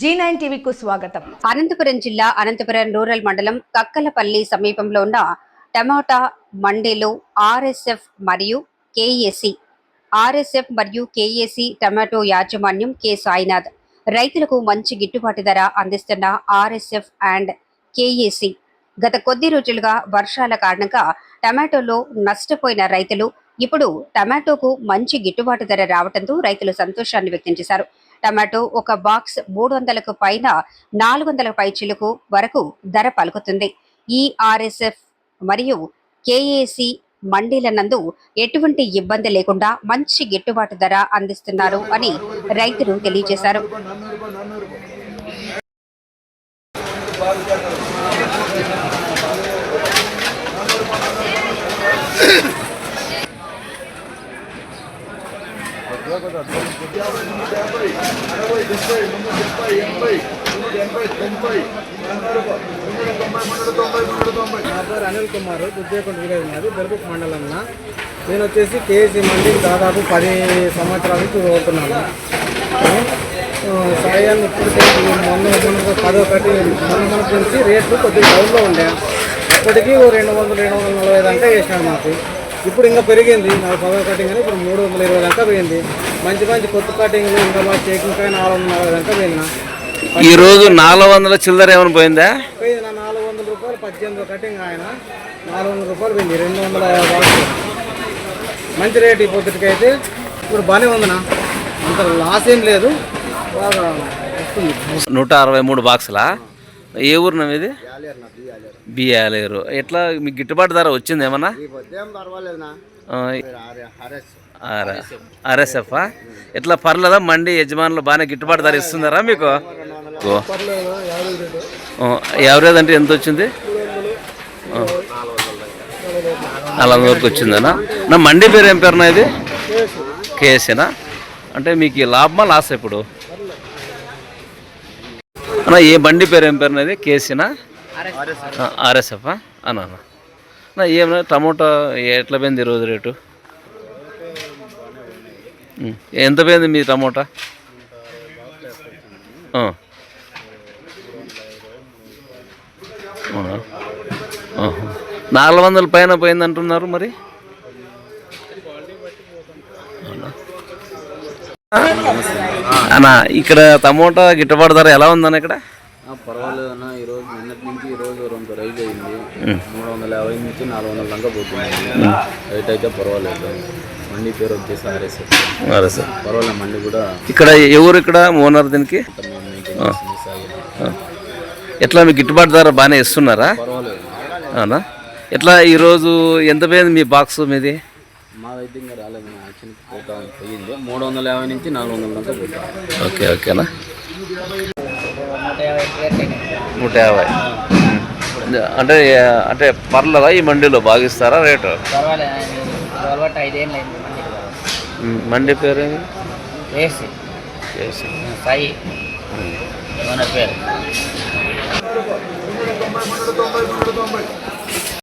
G nine టీవీకు స్వాగతం. అనంతపురం జిల్లా Anantapuram rural మండలం కక్కలపల్లి సమీపంలో ఉన్న టమాటా మండీలు ఆర్ఎస్ఎఫ్ మరియు K A C R S F మరియు కేఏసి టమాటో యాజమాన్యం కె సాయినాథ్. రైతులకు మంచి గిట్టుబాటు ధర అందిస్తున్న ఆర్ఎస్ఎఫ్ అండ్ కేఏసి గత కొద్ది రోజులుగా వర్షాల కారణంగా టమాటోలో నష్టపోయిన రైతులు ఇప్పుడు టమాటోకు మంచి గిట్టుబాటు ధర రావడంతో రైతులు సంతోషాన్ని వ్యక్తం చేశారు. టమాటో ఒక బాక్స్ మూడు వందలకు పైన నాలుగు వందల పైచిలకు వరకు ధర పలుకుతుంది. ఈ ఆర్ఎస్ఎఫ్ మరియు కేఏసి మండీల నందు ఎటువంటి ఇబ్బంది లేకుండా మంచి గిట్టుబాటు ధర అందిస్తున్నారు అని రైతులు తెలియజేశారు. నా పేరు అనిల్ కుమార్ దుద్దేకుంట విలేజ్ నాది బెల్బుక్ నేను వచ్చేసి కేసీ మంది దాదాపు పది సంవత్సరాల నుంచి చదువుతున్నాను సాయాన్ని ఇప్పటికే మొన్న మొన్న పదొకటి మొన్న మొన్న నుంచి రేట్లు కొద్దిగా డౌన్లో ఉండే. ఇప్పటికీ ఓ రెండు వందలు రెండు వందల నలభై దాకా వేసినాడు మాకు. ఇప్పుడు ఇంకా పెరిగింది. నాకు పదొకటి కానీ ఇప్పుడు మూడు వందల ఇరవై దాకా పోయింది మంచి మంచి కొత్త కటింగ్లు ఇంకా మా చెకింగ్ పైన నాలుగు వందల దాకా పోయినా ఈ రోజు నాలుగు వందల చిల్లర ఏమైనా పోయిందా? పోయింది నా నాలుగు వందల రూపాయలు పద్దెనిమిది కటింగ్ ఆయన. నాలుగు వందల రూపాయలు పోయింది రెండు వందల యాభై బాక్స్ మంచి రేట్ పొద్దుటికైతే ఇప్పుడు బాగానే ఉందనా అంత లాస్ ఏం లేదు. బాగా వస్తుంది. నూట అరవై మూడు బాక్సులా? ఏ ఊరు నమ్మ ఇది? బియ్యాలేరు ఎట్లా మీకు గిట్టుబాటు ధర వచ్చింది ఏమన్నా? ఆర్ఎస్ఎఫ్ ఎట్లా పర్లేదా? మండి యజమానులు బాగానే గిట్టుబాటు ధర ఇస్తున్నారా మీకు? యావరేజ్ అంటే ఎంత వచ్చింది. నాలుగు వరకు వచ్చిందనా? నా మండి పేరు ఏం పేరునా ఇది? కేసేనా అంటే మీకు ఈ లాభమా లాస్ ఇప్పుడు అన్న ఏ బండి పేరు ఏం పేరు ఇది? కేసీనా ఆర్ఎస్ఎఫ్ అన్న. ఏమన్నా టమోటా ఎట్లా పోయింది ఈరోజు రేటు. ఎంత పోయింది మీ టమోటా. నాలుగు వందల పైన పోయింది అంటున్నారు మరి? అన్న ఇక్కడ టమోటా గిట్టుబాటు ధర ఎలా ఉందన్న ఇక్కడ? పర్వాలేదు అన్న ఈరోజు నిన్నటి నుంచి ఈరోజు రెండు రైజ్ అయింది. మూడు వందల యాభై నుంచి నాలుగు వందల దాకా పోతుంది రైట్ అయితే పర్వాలేదు. మండి పేరు వచ్చేసి పర్వాలేదు మండి కూడా ఇక్కడ ఎవరు ఇక్కడ ఓనర్ దీనికి. ఎట్లా మీకు గిట్టుబాటు ధర బాగానే ఇస్తున్నారా? పర్వాలేదు. అవునా? ఎట్లా ఈరోజు ఎంత పోయింది మీ బాక్స్ మీది? మాదైతే ఇంకా రాలేదు మా పోతా పోయింది. మూడు వందల యాభై నుంచి నాలుగు వందల దాకా పోతాం ఓకే ఓకేనా? నూట యాభై. అంటే అంటే పర్లేదా ఈ మండీలో? బాగిస్తారా రేటు? మండి పేరు ఏమి? వేసి కేసీ. సాయి. మన పేరు.